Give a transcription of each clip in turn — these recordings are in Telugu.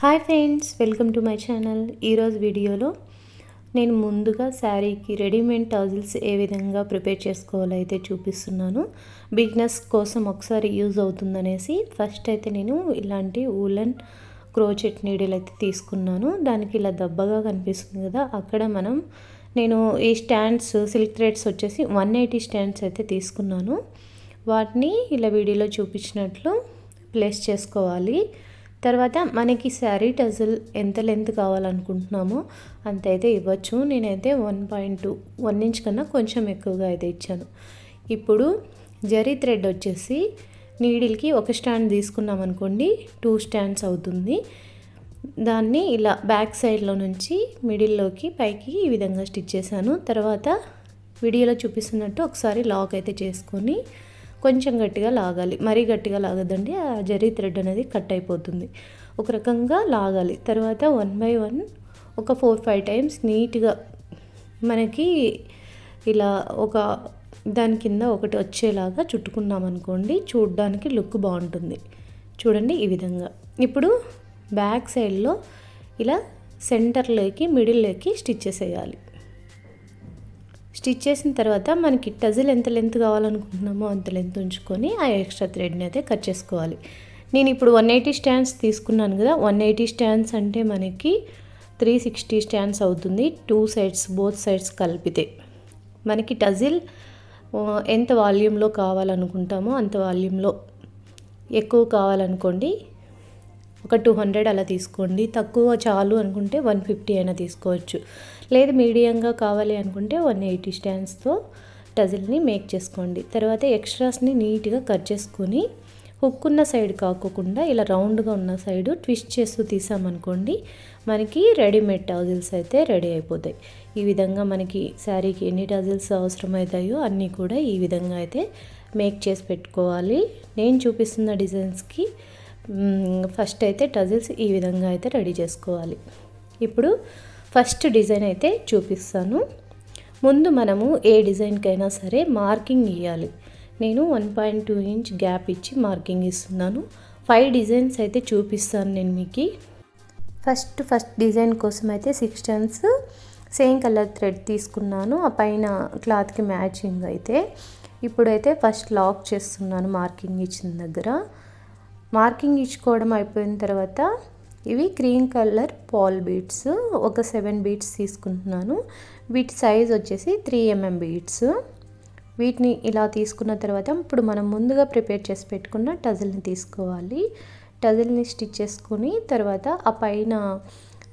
Hi friends welcome to my channel. ఈరోజు వీడియోలో నేను ముందుగా శారీకి రెడీమేడ్ టజిల్స్ ఏ విధంగా ప్రిపేర్ చేసుకోవాలో అయితే చూపిస్తున్నాను. బిగ్నెస్ కోసం ఒకసారి యూజ్ అవుతుందనేసి ఫస్ట్ అయితే నేను ఇలాంటి ఊలన్ క్రోచెట్ నీడిల్ అయితే తీసుకున్నాను. దానికి ఇలా దబ్బగా కనిపిస్తుంది కదా అక్కడ మనం నేను ఈ స్టాండ్స్ సిల్క్ థ్రెడ్స్ వచ్చేసి వన్ ఎయిటీ స్టాండ్స్ అయితే తీసుకున్నాను. వాటిని ఇలా వీడియోలో చూపించినట్లు ప్లేస్ చేసుకోవాలి. తర్వాత మనకి శారీ టజల్ ఎంత లెంత్ కావాలనుకుంటున్నామో అంత అయితే ఇవ్వచ్చు. నేనైతే one point two one inch కన్నా కొంచెం ఎక్కువగా అయితే ఇచ్చాను. ఇప్పుడు జరీ థ్రెడ్ వచ్చేసి నీడిల్కి ఒక స్టాండ్ తీసుకున్నాం అనుకోండి టూ స్టాండ్స్ అవుతుంది. దాన్ని ఇలా బ్యాక్ సైడ్లో నుంచి మిడిల్లోకి పైకి ఈ విధంగా స్టిచ్ చేశాను. తర్వాత వీడియోలో చూపిస్తున్నట్టు ఒకసారి లాక్ అయితే చేసుకొని కొంచెం గట్టిగా లాగాలి. మరీ గట్టిగా లాగదండి ఆ జరీ థ్రెడ్ అనేది కట్ అయిపోతుంది. ఒక రకంగా లాగాలి. తర్వాత వన్ బై వన్ ఒక ఫోర్ ఫైవ్ టైమ్స్ నీట్గా మనకి ఇలా ఒక దాని కింద ఒకటి వచ్చేలాగా చుట్టుకున్నాం అనుకోండి చూడడానికి లుక్ బాగుంటుంది. చూడండి ఈ విధంగా. ఇప్పుడు బ్యాక్ సైడ్లో ఇలా సెంటర్లోకి మిడిల్లోకి స్టిచ్ వేయాలి స్టిచ్ చేసిన తర్వాత మనకి టజిల్ ఎంత లెంత్ కావాలనుకుంటున్నామో అంత లెంత్ ఉంచుకొని ఆ ఎక్స్ట్రా థ్రెడ్ని అయితే కట్ చేసుకోవాలి. నేను ఇప్పుడు వన్ ఎయిటీ స్టాండ్స్ తీసుకున్నాను కదా వన్ ఎయిటీ స్టాండ్స్ అంటే మనకి త్రీ సిక్స్టీ స్టాండ్స్ అవుతుంది టూ సైడ్స్ బోత్ సైడ్స్ కలిపితే. మనకి టజిల్ ఎంత వాల్యూమ్లో కావాలనుకుంటామో అంత వాల్యూమ్లో. ఎక్కువ కావాలనుకోండి ఒక టూ హండ్రెడ్ అలా తీసుకోండి. తక్కువ చాలు అనుకుంటే వన్ ఫిఫ్టీ అయినా తీసుకోవచ్చు. లేదు మీడియంగా కావాలి అనుకుంటే వన్ ఎయిటీ స్టాండ్స్తో టజిల్ని మేక్ చేసుకోండి. తర్వాత ఎక్స్ట్రాస్ని నీట్గా కట్ చేసుకొని హుక్ ఉన్న సైడ్ కాకోకుండా ఇలా రౌండ్గా ఉన్న సైడు ట్విస్ట్ చేస్తూ తీసామనుకోండి మనకి రెడీమేడ్ టజిల్స్ అయితే రెడీ అయిపోతాయి. ఈ విధంగా మనకి శారీకి ఎన్ని టజిల్స్ అవసరమవుతాయో అన్నీ కూడా ఈ విధంగా అయితే మేక్ చేసి పెట్టుకోవాలి. నేను చూపిస్తున్న డిజైన్స్కి ఫస్ట్ అయితే టజిల్స్ ఈ విధంగా అయితే రెడీ చేసుకోవాలి. ఇప్పుడు ఫస్ట్ డిజైన్ అయితే చూపిస్తాను. ముందు మనము ఏ డిజైన్కైనా సరే మార్కింగ్ ఇవ్వాలి నేను one point two inch gap ఇచ్చి మార్కింగ్ ఇస్తున్నాను. ఫైవ్ డిజైన్స్ అయితే చూపిస్తాను నేను మీకు. ఫస్ట్ ఫస్ట్ డిజైన్ కోసం అయితే six tones same colour thread తీసుకున్నాను. ఆ పైన క్లాత్కి మ్యాచింగ్ అయితే. ఇప్పుడైతే ఫస్ట్ లాక్ చేస్తున్నాను మార్కింగ్ ఇచ్చిన దగ్గర. మార్కింగ్ ఇచ్చుకోవడం అయిపోయిన తర్వాత ఇవి క్రీమ్ కలర్ పాల్ బీడ్స్ ఒక సెవెన్ బీడ్స్ తీసుకుంటున్నాను. వీటి సైజ్ వచ్చేసి త్రీ ఎంఎం బీడ్స్ వీటిని ఇలా తీసుకున్న తర్వాత ఇప్పుడు మనం ముందుగా ప్రిపేర్ చేసి పెట్టుకున్న టజిల్ని తీసుకోవాలి. టజిల్ని స్టిచ్ చేసుకుని తర్వాత ఆ పైన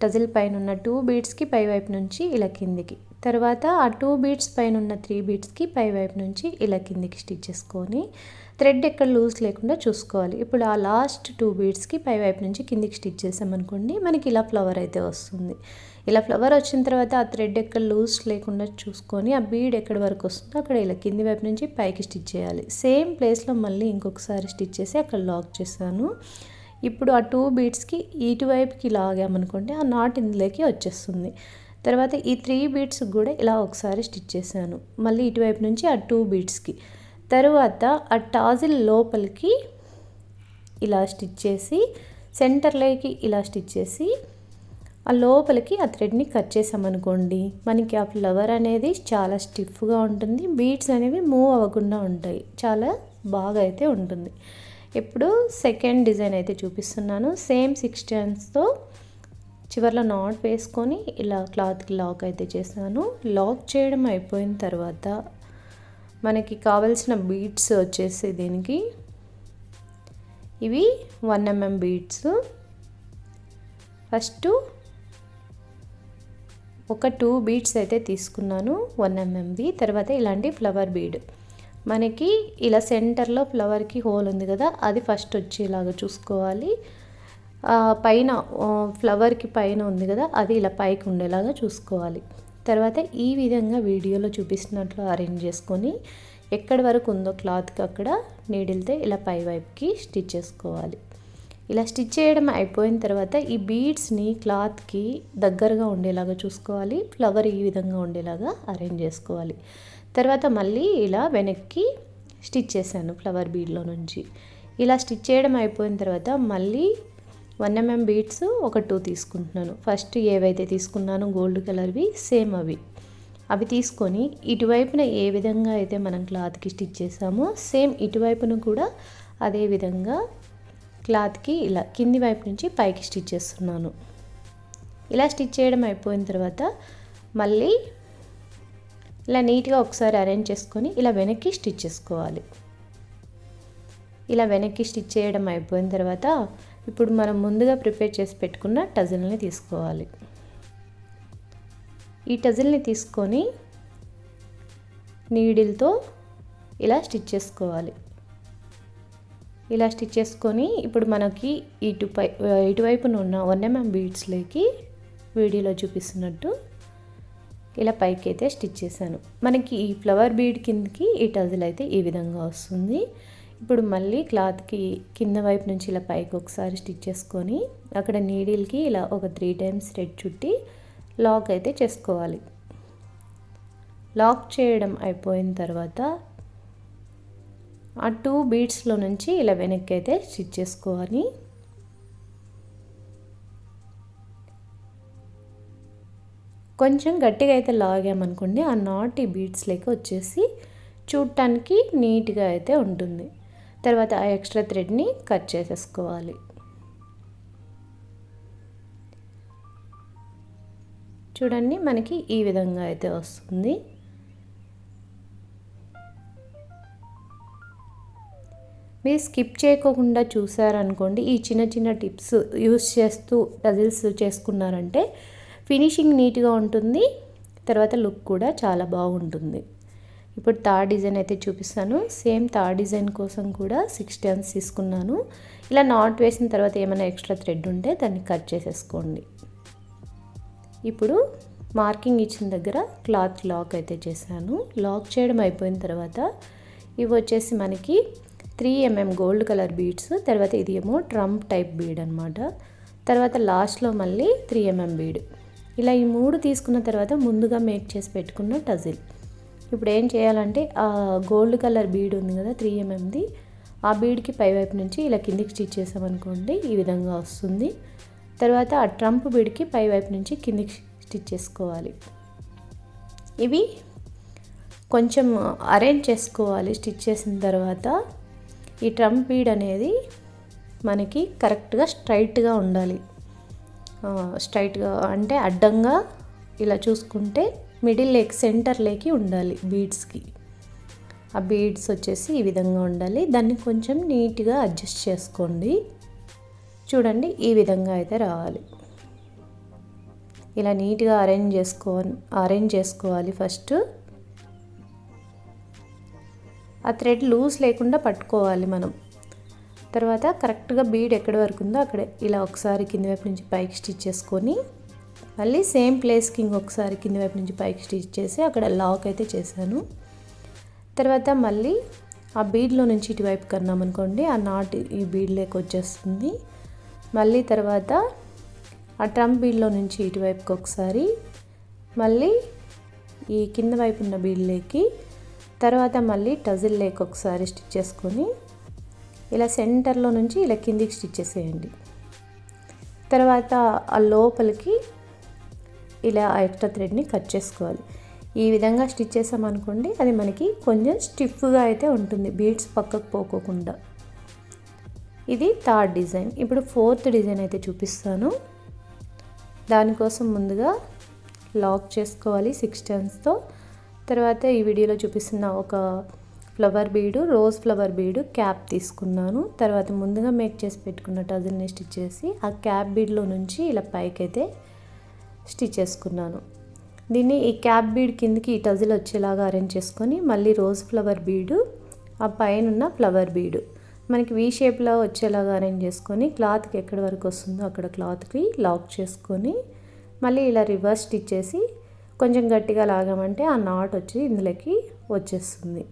టజిల్ పైన ఉన్న టూ బీడ్స్కి పై వైపు నుంచి ఇలా కిందికి. తర్వాత ఆ టూ బీడ్స్ పైన ఉన్న త్రీ బీడ్స్కి పై వైపు నుంచి ఇలా కిందికి స్టిచ్ చేసుకొని థ్రెడ్ ఎక్కడ లూజ్ లేకుండా చూసుకోవాలి. ఇప్పుడు ఆ లాస్ట్ టూ బీడ్స్కి పై వైపు నుంచి కిందికి స్టిచ్ చేసామనుకోండి మనకి ఇలా ఫ్లవర్ అయితే వస్తుంది. ఇలా ఫ్లవర్ వచ్చిన తర్వాత ఆ థ్రెడ్ ఎక్కడ లూజ్ లేకుండా చూసుకొని ఆ బీడ్ ఎక్కడి వరకు వస్తుందో అక్కడ ఇలా కింది వైపు నుంచి పైకి స్టిచ్ చేయాలి. సేమ్ ప్లేస్లో మళ్ళీ ఇంకొకసారి స్టిచ్ చేసి అక్కడ లాక్ చేశాను. ఇప్పుడు ఆ టూ బీడ్స్కి ఇటువైపుకి లాగామనుకోండి ఆ నాట్ ఇందులోకి వచ్చేస్తుంది. తర్వాత ఈ త్రీ బీడ్స్కి కూడా ఇలా ఒకసారి స్టిచ్ చేశాను. మళ్ళీ ఇటువైపు నుంచి ఆ టూ బీడ్స్కి తరువాత ఆ టాజిల్ లోపలికి ఇలా స్టిచ్ చేసి సెంటర్లోకి ఇలా స్టిచ్ చేసి ఆ లోపలికి ఆ థ్రెడ్ని కట్ చేసామనుకోండి మనకి ఆ ఫ్లవర్ అనేది చాలా స్టిఫ్గా ఉంటుంది బీట్స్ అనేవి మూవ్ అవ్వకుండా ఉంటాయి చాలా బాగా అయితే ఉంటుంది. ఇప్పుడు సెకండ్ డిజైన్ అయితే చూపిస్తున్నాను సేమ్ సిక్స్ టెన్స్తో చివర్లో నాట్ వేసుకొని ఇలా క్లాత్కి లాక్ అయితే చేశాను. లాక్ చేయడం అయిపోయిన తర్వాత మనకి కావలసిన బీడ్స్ వచ్చేసి దీనికి. ఇవి వన్ ఎంఎం బీడ్స్ ఫస్ట్ ఒక టూ బీడ్స్ అయితే తీసుకున్నాను వన్ ఎంఎంవి తర్వాత ఇలాంటి ఫ్లవర్ బీడ్. మనకి ఇలా సెంటర్లో ఫ్లవర్కి హోల్ ఉంది కదా అది ఫస్ట్ వచ్చేలాగా చూసుకోవాలి. పైన ఫ్లవర్కి పైన ఉంది కదా అది ఇలా పైకి ఉండేలాగా చూసుకోవాలి. తర్వాత ఈ విధంగా వీడియోలో చూపిస్తున్నట్లు అరేంజ్ చేసుకొని ఎక్కడి వరకు ఉందో క్లాత్కి అక్కడ నీడిల్తో ఇలా పై వైపుకి స్టిచ్ చేసుకోవాలి. ఇలా స్టిచ్ చేయడం అయిపోయిన తర్వాత ఈ బీడ్స్ని క్లాత్కి దగ్గరగా ఉండేలాగా చూసుకోవాలి ఫ్లవర్ ఈ విధంగా ఉండేలాగా అరేంజ్ చేసుకోవాలి. తర్వాత మళ్ళీ ఇలా వెనక్కి స్టిచ్ చేశాను ఫ్లవర్ బీడ్లో నుంచి. ఇలా స్టిచ్ చేయడం అయిపోయిన తర్వాత మళ్ళీ వన్ ఎంఎం బీడ్స్ ఒక టూ తీసుకుంటున్నాను. ఫస్ట్ ఏవైతే తీసుకున్నానో గోల్డ్ కలర్వి సేమ్ అవి. అవి తీసుకొని ఇటువైపున ఏ విధంగా అయితే మనం క్లాత్కి స్టిచ్ చేసామో సేమ్ ఇటువైపున కూడా అదే విధంగా క్లాత్కి ఇలా కింది వైపు నుంచి పైకి స్టిచ్ చేస్తున్నాను. ఇలా స్టిచ్ చేయడం అయిపోయిన తర్వాత మళ్ళీ ఇలా నీట్గా ఒకసారి అరేంజ్ చేసుకొని ఇలా వెనక్కి స్టిచ్ చేసుకోవాలి. ఇలా వెనక్కి స్టిచ్ చేయడం అయిపోయిన తర్వాత ఇప్పుడు మనం ముందుగా ప్రిపేర్ చేసి పెట్టుకున్న టజిల్ని తీసుకోవాలి. ఈ టజిల్ని తీసుకొని నీడిల్తో ఇలా స్టిచ్ చేసుకోవాలి. ఇలా స్టిచ్ చేసుకొని ఇప్పుడు మనకి ఇటుపై ఇటువైపున ఉన్న వన్ ఎంఎం బీడ్స్లోకి వీడియోలో చూపిస్తున్నట్టు ఇలా పైకి అయితే స్టిచ్ చేశాను. మనకి ఈ ఫ్లవర్ బీడ్ కిందకి ఈ టజిల్ అయితే ఈ విధంగా వస్తుంది. ఇప్పుడు మళ్ళీ క్లాత్కి కింద వైపు నుంచి ఇలా పైకి ఒకసారి స్టిచ్ చేసుకొని అక్కడ నీడిల్కి ఇలా ఒక త్రీ టైమ్స్ రెడ్ చుట్టి లాక్ అయితే చేసుకోవాలి. లాక్ చేయడం అయిపోయిన తర్వాత ఆ టూ బీడ్స్లో నుంచి ఇలా వెనక్కి అయితే స్టిచ్ చేసుకోవాలి కొంచెం గట్టిగా అయితే లాగామనుకోండి ఆ నాటి బీడ్స్ వచ్చేసి చూడటానికి నీట్గా అయితే ఉంటుంది. తర్వాత ఆ ఎక్స్ట్రా థ్రెడ్ని కట్ చేసేసుకోవాలి. చూడండి మనకి ఈ విధంగా అయితే వస్తుంది. మీరు స్కిప్ చేయకోకుండా చూసారనుకోండి ఈ చిన్న చిన్న టిప్స్ యూస్ చేస్తూ టజిల్స్ చేసుకున్నారంటే ఫినిషింగ్ నీట్గా ఉంటుంది తర్వాత లుక్ కూడా చాలా బాగుంటుంది. ఇప్పుడు థర్డ్ డిజైన్ అయితే చూపిస్తాను. సేమ్ థర్డ్ డిజైన్ కోసం కూడా సిక్స్ టర్న్స్ తీసుకున్నాను. ఇలా నాట్ వేసిన తర్వాత ఏమైనా ఎక్స్ట్రా థ్రెడ్ ఉంటే దాన్ని కట్ చేసేసుకోండి. ఇప్పుడు మార్కింగ్ ఇచ్చిన దగ్గర క్లాత్ లాక్ అయితే చేశాను. లాక్ చేయడం అయిపోయిన తర్వాత ఇవి వచ్చేసి మనకి three MM gold colour beads తర్వాత ఇది ఏమో ట్రంప్ టైప్ బీడ్ అనమాట తర్వాత లాస్ట్లో మళ్ళీ త్రీ ఎంఎం బీడ్ ఇలా ఈ మూడు తీసుకున్న తర్వాత ముందుగా మేక్ చేసి పెట్టుకున్న టజిల్ ఇప్పుడు ఏం చేయాలంటే ఆ గోల్డ్ కలర్ బీడ్ ఉంది కదా త్రీ ఎంఎంది ఆ బీడ్కి పైవైపు నుంచి ఇలా కిందికి స్టిచ్ చేసామనుకోండి ఈ విధంగా వస్తుంది. తర్వాత ఆ ట్రంప్ బీడ్కి పైవైపు నుంచి కిందికి స్టిచ్ చేసుకోవాలి. ఇవి కొంచెం అరేంజ్ చేసుకోవాలి స్టిచ్ చేసిన తర్వాత. ఈ ట్రంప్ బీడ్ అనేది మనకి కరెక్ట్గా స్ట్రైట్గా ఉండాలి. స్ట్రైట్గా అంటే అడ్డంగా ఇలా చూసుకుంటే మిడిల్ లేక్ సెంటర్ లేకి ఉండాలి బీడ్స్కి ఆ బీడ్స్ వచ్చేసి ఈ విధంగా ఉండాలి. దాన్ని కొంచెం నీట్గా అడ్జస్ట్ చేసుకోండి. చూడండి ఈ విధంగా అయితే రావాలి. ఇలా నీట్గా అరేంజ్ చేసుకో అరేంజ్ చేసుకోవాలి ఫస్ట్. ఆ థ్రెడ్ లూజ్ లేకుండా పట్టుకోవాలి మనం. తర్వాత కరెక్ట్గా బీడ్ ఎక్కడి వరకు ఉందో అక్కడ. ఇలా ఒకసారి కింది వైపు నుంచి పైకి స్టిచ్ చేసుకొని మళ్ళీ సేమ్ ప్లేస్కి ఇంకొకసారి కింది వైపు నుంచి పైకి స్టిచ్ చేసి అక్కడ లాక్ అయితే చేశాను. తర్వాత మళ్ళీ ఆ బీడ్లో నుంచి ఇటువైపు కన్నామనుకోండి ఆ నాట్ ఈ బీడ్లోకి వచ్చేస్తుంది. మళ్ళీ తర్వాత ఆ ట్రంప్ బీడ్లో నుంచి ఇటువైపుకి ఒకసారి మళ్ళీ ఈ కింద వైపు ఉన్న బీడ్లోకి తర్వాత మళ్ళీ టజిల్ లేక్ ఒకసారి స్టిచ్ చేసుకొని ఇలా సెంటర్లో నుంచి ఇలా కిందికి స్టిచ్ చేసేయండి. తర్వాత ఆ లోపలికి ఇలా ఆ ఎక్స్ట్రా థ్రెడ్ని కట్ చేసుకోవాలి. ఈ విధంగా స్టిచ్ చేసామనుకోండి అది మనకి కొంచెం స్టిఫ్గా అయితే ఉంటుంది బీడ్స్ పక్కకు పోకోకుండా. ఇది థర్డ్ డిజైన్ ఇప్పుడు ఫోర్త్ డిజైన్ అయితే చూపిస్తాను. దానికోసం ముందుగా లాక్ చేసుకోవాలి సిక్స్ టర్న్స్తో తర్వాత ఈ వీడియోలో చూపిస్తున్న ఒక ఫ్లవర్ బీడు రోజ్ ఫ్లవర్ బీడు క్యాప్ తీసుకున్నాను. తర్వాత ముందుగా మేక్ చేసి పెట్టుకున్న టజిల్ని స్టిచ్ చేసి ఆ క్యాప్ బీడ్లో నుంచి ఇలా పైకైతే స్టిచ్ చేసుకున్నాను. దీన్ని ఈ క్యాప్ బీడ్ కిందకి ఈ టజిల్ వచ్చేలాగా అరేంజ్ చేసుకొని మళ్ళీ రోజ్ ఫ్లవర్ బీడు ఆ పైన ఉన్న ఫ్లవర్ బీడు. మనకి వీ షేప్లో వచ్చేలాగా అరేంజ్ చేసుకొని క్లాత్కి ఎక్కడి వరకు వస్తుందో అక్కడ క్లాత్కి లాక్ చేసుకొని మళ్ళీ ఇలా రివర్స్ స్టిచ్ చేసి కొంచెం గట్టిగా లాగామంటే ఆ నాట్ వచ్చి ఇందులోకి వచ్చేస్తుంది.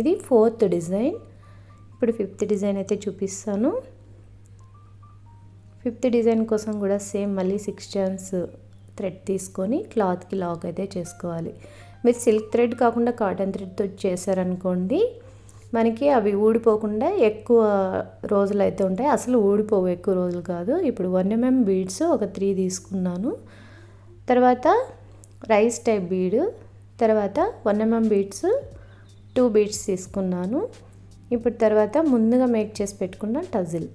ఇది ఫోర్త్ డిజైన్ ఇప్పుడు ఫిఫ్త్ డిజైన్ అయితే చూపిస్తాను. ఫిఫ్త్ డిజైన్ కోసం కూడా సేమ్ మళ్ళీ సిక్స్ చాన్స్ థ్రెడ్ తీసుకొని క్లాత్కి లాక్ అయితే చేసుకోవాలి. మీరు సిల్క్ థ్రెడ్ కాకుండా కాటన్ థ్రెడ్తో చేశారనుకోండి మనకి అవి ఊడిపోకుండా ఎక్కువ రోజులు అయితే ఉంటాయి. అసలు ఊడిపోవు ఎక్కువ రోజులు కాదు. ఇప్పుడు వన్ ఎంఎం బీడ్స్ ఒక త్రీ తీసుకున్నాను. తర్వాత రైస్ టైప్ బీడ్ తర్వాత one MM beads two beads తీసుకున్నాను. ఇప్పుడు తర్వాత ముందుగా మేక్ చేసి పెట్టుకున్న టజిల్.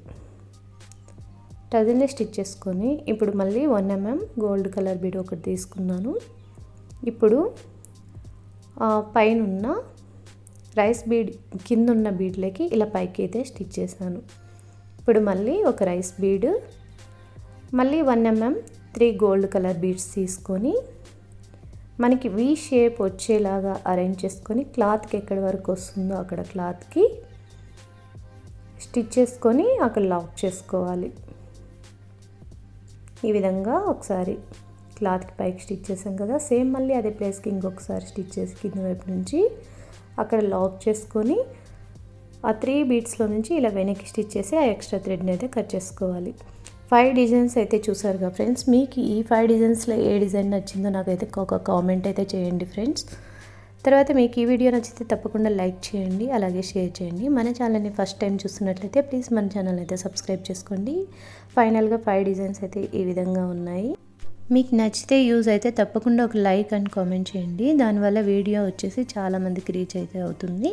టజిల్ని స్టిచ్ చేసుకొని ఇప్పుడు మళ్ళీ one MM gold colour bead ఒకటి తీసుకున్నాను. ఇప్పుడు పైన ఉన్న రైస్ బీడ్ కింద ఉన్న బీడ్లకి ఇలా పైకి అయితే స్టిచ్ చేశాను. ఇప్పుడు మళ్ళీ ఒక రైస్ బీడ్ మళ్ళీ one mm three gold colour beads తీసుకొని మనకి వి షేప్ వచ్చేలాగా అరేంజ్ చేసుకొని క్లాత్కి ఎక్కడి వరకు వస్తుందో అక్కడ క్లాత్కి స్టిచ్ చేసుకొని అక్కడ లాక్ చేసుకోవాలి. ఈ విధంగా ఒకసారి క్లాత్కి పైకి స్టిచ్ చేసాం కదా సేమ్ మళ్ళీ అదే ప్లేస్కి ఇంకొకసారి స్టిచ్ చేసి కింద వైపు నుంచి అక్కడ లాక్ చేసుకొని ఆ త్రీ బీట్స్లో నుంచి ఇలా వెనక్కి స్టిచ్ చేసి ఆ ఎక్స్ట్రా థ్రెడ్ని అయితే కట్ చేసుకోవాలి. ఫైవ్ డిజైన్స్ అయితే చూసారుగా ఫ్రెండ్స్ మీకు ఈ ఫైవ్ డిజైన్స్లో ఏ డిజైన్ నచ్చిందో నాకైతే ఒక కామెంట్ అయితే చేయండి ఫ్రెండ్స్. తర్వాత మీకు ఈ వీడియో నచ్చితే తప్పకుండా లైక్ చేయండి అలాగే షేర్ చేయండి. మన ఛానల్ని ఫస్ట్ టైం చూస్తున్నట్లయితే ప్లీజ్ మన ఛానల్ అయితే సబ్స్క్రైబ్ చేసుకోండి. ఫైనల్గా ఫైవ్ డిజైన్స్ అయితే ఈ విధంగా ఉన్నాయి. మీకు నచ్చితే యూజ్ అయితే తప్పకుండా ఒక లైక్ అండ్ కామెంట్ చేయండి. దానివల్ల వీడియో వచ్చేసి చాలామందికి రీచ్ అయితే అవుతుంది.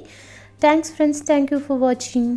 Thanks friends thank you for watching